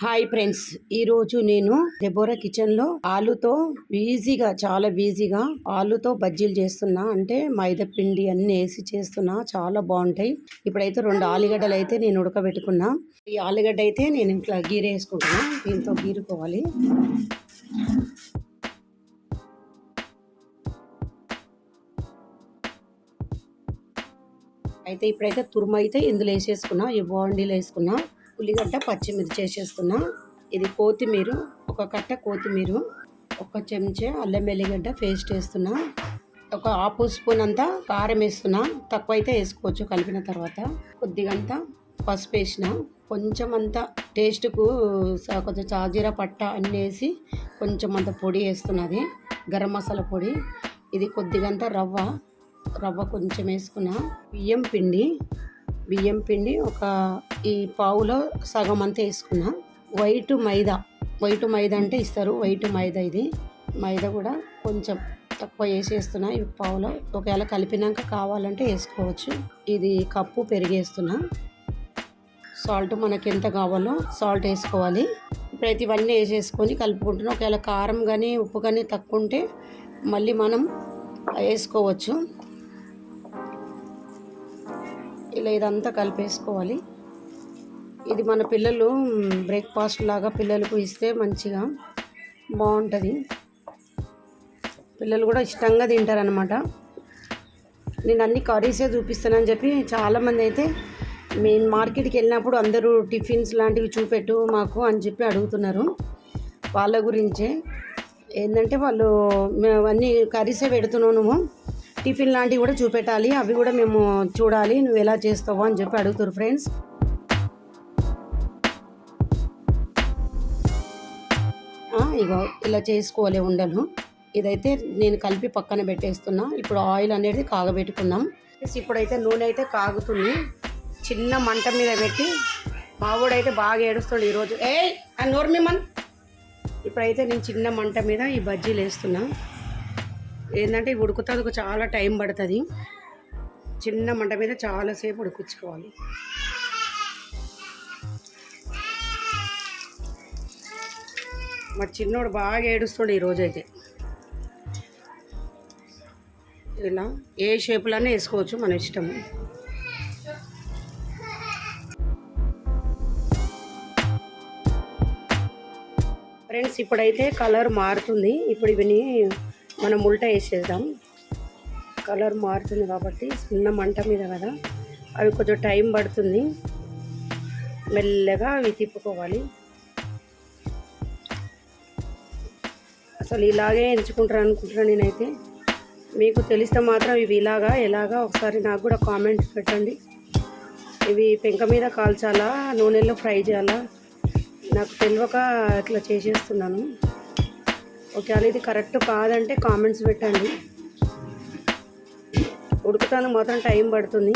Hi friends ఈరోజు నేను Deborah కిచెన్లో ఆలుతో ఈజీగా చాలా ఈజీగా ఆలుతో బజ్జీలు చేస్తున్నా. అంటే మైదా పిండి అన్ని వేసి చేస్తున్నా. చాలా బాగుంటాయి. ఇప్పుడైతే రెండు ఆలుగడ్డలు అయితే నేను ఉడకబెట్టుకున్నా. ఈ ఆలుగడ్డ అయితే నేను ఇట్లా గీర వేసుకుంటున్నా. దీంతో గీరుకోవాలి. అయితే ఇప్పుడైతే తురుమ అయితే ఇందులో వేసేసుకున్నా. ఈ బాండీలో వేసుకున్నా. ఉల్లిగడ్డ పచ్చిమిర్చి వేసేస్తున్నా ఇది కొత్తిమీర ఒక కట్ట కొత్తిమీర ఒక చెంచా అల్లం వెల్లిగడ్డ పేస్ట్ వేస్తున్నా. ఒక హాఫ్ స్పూన్ అంతా కారం వేస్తున్నా. తక్కువ అయితే వేసుకోవచ్చు కలిపిన తర్వాత. కొద్దిగంత పసుపు వేసిన కొంచెం అంత టేస్ట్కు కొంచెం చాజీరా పట్ట అన్నీ వేసి కొంచెం అంత పొడి వేస్తున్నది గరం మసాలా పొడి. ఇది కొద్దిగంత రవ్వ రవ్వ కొంచెం వేసుకున్న. బియ్యం పిండి బియ్యం పిండి ఒక ఈ పావులో సగం అంతా వేసుకున్నా. వైట్ మైదా వైట్ మైదా అంటే ఇస్తారు వైట్ మైదా ఇది. మైదా కూడా కొంచెం తక్కువ వేసేస్తున్నా. ఈ పావులో ఒకవేళ కలిపినాక కావాలంటే వేసుకోవచ్చు. ఇది కప్పు పెరిగేస్తున్నా. సాల్ట్ మనకి ఎంత కావాలో సాల్ట్ వేసుకోవాలి. ఇప్పుడైతే ఇవన్నీ వేసేసుకొని కలుపుకుంటున్నాం. ఒకవేళ కారం కానీ ఉప్పు కానీ తక్కువ ఉంటే మళ్ళీ మనం వేసుకోవచ్చు. ఇలా ఇదంతా కలిపేసుకోవాలి. ఇది మన పిల్లలు బ్రేక్ఫాస్ట్ లాగా పిల్లలకు ఇస్తే మంచిగా బాగుంటుంది. పిల్లలు కూడా ఇష్టంగా తింటారనమాట నేను అన్ని కర్రీసే చూపిస్తానని చెప్పి చాలామంది అయితే మేము మార్కెట్కి వెళ్ళినప్పుడు అందరూ టిఫిన్స్ లాంటివి చూపెట్టు మాకు అని చెప్పి అడుగుతున్నారు. వాళ్ళ గురించే. ఏంటంటే వాళ్ళు అన్నీ కర్రీసే పెడుతున్నావు నువ్వు. టిఫిన్ లాంటివి కూడా చూపెట్టాలి. అవి కూడా మేము చూడాలి. నువ్వు ఎలా చేస్తావు అని చెప్పి అడుగుతారు ఫ్రెండ్స్. ఇగో ఇలా చేసుకోవాలి ఉండను ఇదైతే నేను కలిపి పక్కన పెట్టేస్తున్నా. ఇప్పుడు ఆయిల్ అనేది కాగబెట్టుకుందాం. ఇప్పుడైతే నూనె అయితే కాగుతుంది. చిన్న మంట మీద పెట్టి మావుడైతే బాగా ఏడుస్తాడు ఈరోజు. ఏ అని నోరు ఇప్పుడైతే నేను చిన్న మంట మీద ఈ బజ్జీలు వేస్తున్నా. ఏంటంటే ఇవి ఉడుకుతుంది చాలా టైం పడుతుంది. చిన్న మంట మీద చాలాసేపు ఉడికించుకోవాలి. మా చిన్నోడు బాగా ఏడుస్తుండే ఈరోజు అయితే ఇలా ఏ షేపులోనే వేసుకోవచ్చు మన ఇష్టం. ఫ్రెండ్స్ ఇప్పుడైతే కలర్ మారుతుంది. ఇప్పుడు ఇవన్నీ మనం ఉల్టా వేసేద్దాం. కలర్ మారుతుంది కాబట్టి చిన్న మంట మీద కదా. అవి కొంచెం టైం పడుతుంది. మెల్లగా అవి తిప్పుకోవాలి. అసలు ఇలాగే ఎంచుకుంటారు అనుకుంటున్నాను నేనైతే. మీకు తెలిస్తే మాత్రం ఇవి ఇలాగా ఎలాగా ఒకసారి నాకు కూడా కామెంట్స్ పెట్టండి. ఇవి పెంక మీద కాల్చాలా నూనెలో ఫ్రై చేయాలా? నాకు తెలియక ఇట్లా చేసేస్తున్నాను. ఒకవేళ ఇది కరెక్ట్ కాదంటే కామెంట్స్ పెట్టండి. ఉడుకుతాను మాత్రం టైం పడుతుంది.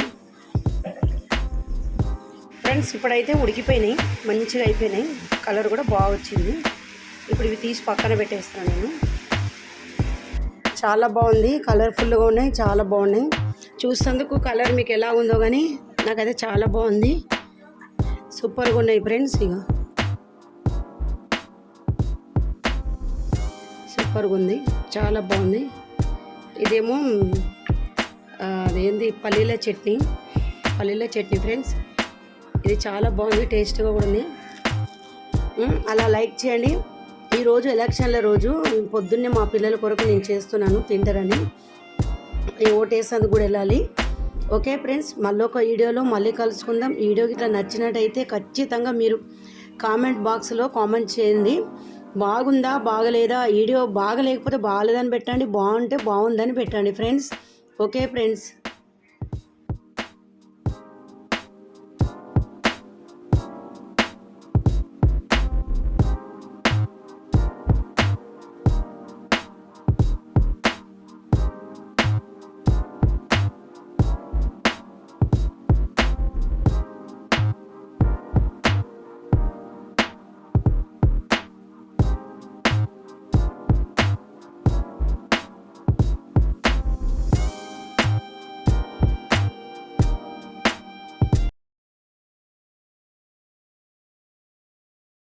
ఫ్రెండ్స్ ఇప్పుడైతే ఉడికిపోయినాయి మంచిగా అయిపోయినాయి. కలర్ కూడా బాగా వచ్చింది. ఇప్పుడు ఇవి తీసి పక్కన పెట్టేస్తాను నేను. చాలా బాగుంది కలర్ఫుల్గా ఉన్నాయి చాలా బాగున్నాయి. చూసేందుకు కలర్ మీకు ఎలా ఉందో కానీ నాకైతే చాలా బాగుంది. సూపర్గా ఉన్నాయి ఫ్రెండ్స్ ఇక సూపర్గా ఉంది చాలా బాగుంది. ఇదేమో అదేంది? పల్లీల చట్నీ. పల్లీల చట్నీ ఫ్రెండ్స్. ఇది చాలా బాగుంది టేస్ట్గా కూడా ఉంది. అలా లైక్ చేయండి. ఈరోజు ఎలక్షన్ల రోజు పొద్దున్నే మా పిల్లల కొరకు నేను చేస్తున్నాను తింటారని ఓటేసేందుకు కూడా వెళ్ళాలి. ఓకే ఫ్రెండ్స్ మళ్ళీ ఒక వీడియోలో మళ్ళీ కలుసుకుందాం. వీడియో వీడియోకి ఇట్లా నచ్చినట్టయితే ఖచ్చితంగా మీరు కామెంట్ బాక్స్లో కామెంట్ చేయండి. బాగుందా బాగలేదా వీడియో బాగలేకపోతే బాగలేదని పెట్టండి బాగుంటే బాగుందని పెట్టండి ఫ్రెండ్స్ ఓకే ఫ్రెండ్స్